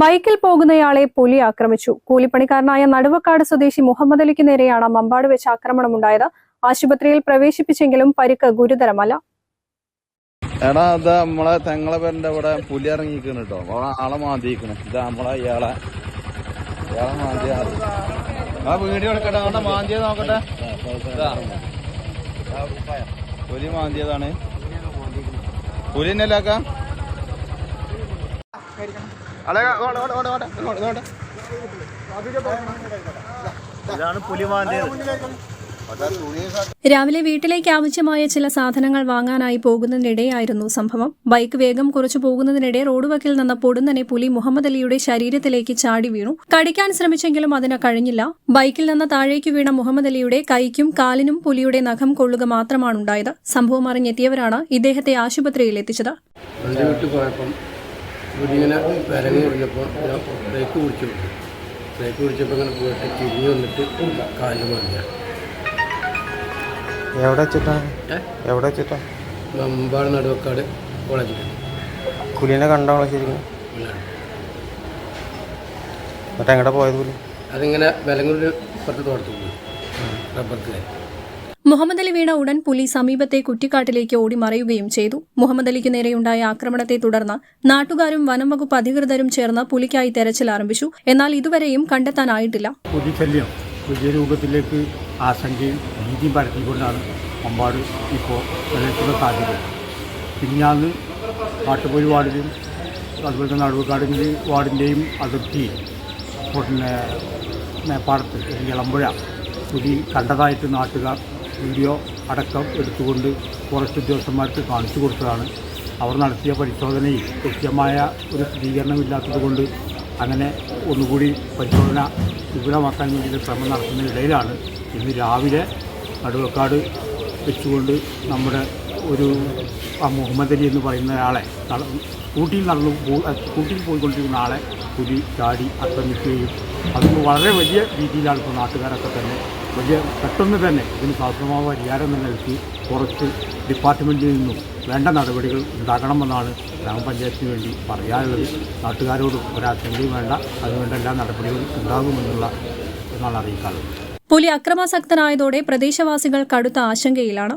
ബൈക്കിൽ പോകുന്നയാളെ പുലി ആക്രമിച്ചു. കൂലിപ്പണിക്കാരനായ നടുവക്കാട് സ്വദേശി മുഹമ്മദ് അലിക്ക് നേരെയാണ് മമ്പാട് വെച്ച് ആക്രമണമുണ്ടായത്. ആശുപത്രിയിൽ പ്രവേശിപ്പിച്ചെങ്കിലും പരിക്ക് ഗുരുതരമല്ല. എടാ ഇത് നമ്മളെ തെങ്ങളെ പേരന്റെ പുലി ഇറങ്ങിക്കണ് കേട്ടോ ആളെ മാന്തിക്കണ് ഇത് നമ്മളെ ഇയാളെ ഇയാളെ മാന്തിയ ആ വീഡിയോ എടുക്കട്ടെ. അവിടെ മാന്തിയത് നോക്കട്ടെ. പുലി മാന്തിയതാണ്. പുലി തന്നെ അല്ലാക്ക ഇതാണ് രാവിലെ വീട്ടിലേക്ക് ആവശ്യമായ ചില സാധനങ്ങൾ വാങ്ങാനായി പോകുന്നതിനിടെയായിരുന്നു സംഭവം. ബൈക്ക് വേഗം കുറച്ചു പോകുന്നതിനിടെ റോഡ് വക്കിൽ നിന്ന് പൊടുന്നനെ പുലി മുഹമ്മദ് അലിയുടെ ശരീരത്തിലേക്ക് ചാടി വീണു. കടിക്കാൻ ശ്രമിച്ചെങ്കിലും അതിന് കഴിഞ്ഞില്ല. ബൈക്കിൽ നിന്ന് താഴേക്ക് വീണ മുഹമ്മദ് അലിയുടെ കൈക്കും കാലിനും പുലിയുടെ നഖം കൊള്ളുക മാത്രമാണുണ്ടായത്. സംഭവം അറിഞ്ഞെത്തിയവരാണ് ഇദ്ദേഹത്തെ ആശുപത്രിയിൽ എത്തിച്ചത്. പോയപ്പം ഇങ്ങനെ കഴിഞ്ഞപ്പോൾ ഞാൻ ബ്രേക്ക് പിടിച്ചു ബ്രേക്ക് കുടിച്ചപ്പോൾ ഇങ്ങനെ പോയിട്ട് തിരിഞ്ഞു വന്നിട്ട് കാലിൽ മറിഞ്ഞ എവിടെ വെച്ചിട്ടാണ്? എവിടെ വെച്ചിട്ടാ? മമ്പാട് നടുവക്കാട് കോളേജിൽ. പുലിനെ കണ്ടോ ശരിക്കും? മറ്റെങ്ങടെ പോയത് പുലി അതിങ്ങനെ വിലങ്ങൂരിൽ പുറത്ത് തോട്ടത്തു പോയി. റബ്ബർക്ക് മുഹമ്മദ് അലി വീണ ഉടൻ പുലി സമീപത്തെ കുറ്റിക്കാട്ടിലേക്ക് ഓടി മറയുകയും ചെയ്തു. മുഹമ്മദ് അലിക്ക് നേരെയുണ്ടായ ആക്രമണത്തെ തുടർന്ന് നാട്ടുകാരും വനം വകുപ്പ് അധികൃതരും ചേർന്ന് പുലിക്കായി തെരച്ചിൽ ആരംഭിച്ചു. എന്നാൽ ഇതുവരെയും കണ്ടെത്താനായിട്ടില്ല. പുലിശല്യം പുതിയ രൂപത്തിലേക്ക് ആശങ്കയും ഭീതിയും പരത്തിക്കൊണ്ടാണ് അമ്പാട് ഇപ്പോൾ നിലനിൽക്കുന്ന സാധ്യത. പിന്നാന്ന് കാട്ടുപൊലി വാർഡിലും അതുപോലെ തന്നെ നടുവക്കാടിന്റെ വാർഡിന്റെയും അതിർത്തി പിന്നെ അല്ലെങ്കിൽ ഇളമ്പുഴ പുലി കണ്ടതായിട്ട് നാട്ടുകാർ വീഡിയോ അടക്കം എടുത്തുകൊണ്ട് ഫോറസ്റ്റ് ഉദ്യോഗസ്ഥന്മാർക്ക് കാണിച്ചു കൊടുത്തതാണ്. അവർ നടത്തിയ പരിശോധനയിൽ കൃത്യമായ ഒരു സ്ഥിരീകരണമില്ലാത്തതുകൊണ്ട് അങ്ങനെ ഒന്നുകൂടി പരിശോധന വിപുലമാക്കാൻ വേണ്ടിയിട്ട് ശ്രമം നടത്തുന്നതിനിടയിലാണ് ഇന്ന് രാവിലെ നടുവക്കാട് വെച്ചുകൊണ്ട് നമ്മുടെ ഒരു ആ മുഹമ്മദ് അലി എന്ന് പറയുന്ന ആളെ കൂട്ടിയിൽ നടന്നു കൂട്ടിയിൽ പോയിക്കൊണ്ടിരിക്കുന്ന ആളെ പുലി ചാടി ആക്രമിക്കുകയും അത് വളരെ വലിയ രീതിയിലാണ് ഇപ്പോൾ നാട്ടുകാരൊക്കെ തന്നെ വലിയ പെട്ടെന്ന് തന്നെ ഇതിന് സാധ്യമായ പരിഹാരം നൽകി കുറച്ച് ഡിപ്പാർട്ട്മെന്റിൽ നിന്നും വേണ്ട നടപടികൾ ഉണ്ടാകണമെന്നാണ് ഗ്രാമപഞ്ചായത്തിന് വേണ്ടി പറയാനുള്ളത്. നാട്ടുകാരോട് ഒരാശങ്കയും വേണ്ട അതിനുവേണ്ട എല്ലാ നടപടികളും ഉണ്ടാകുമെന്നുള്ള എന്നാണ് അറിയിക്കാറുള്ളത് പുലി അക്രമാസക്തനായതോടെ പ്രദേശവാസികൾ കടുത്ത ആശങ്കയിലാണ്.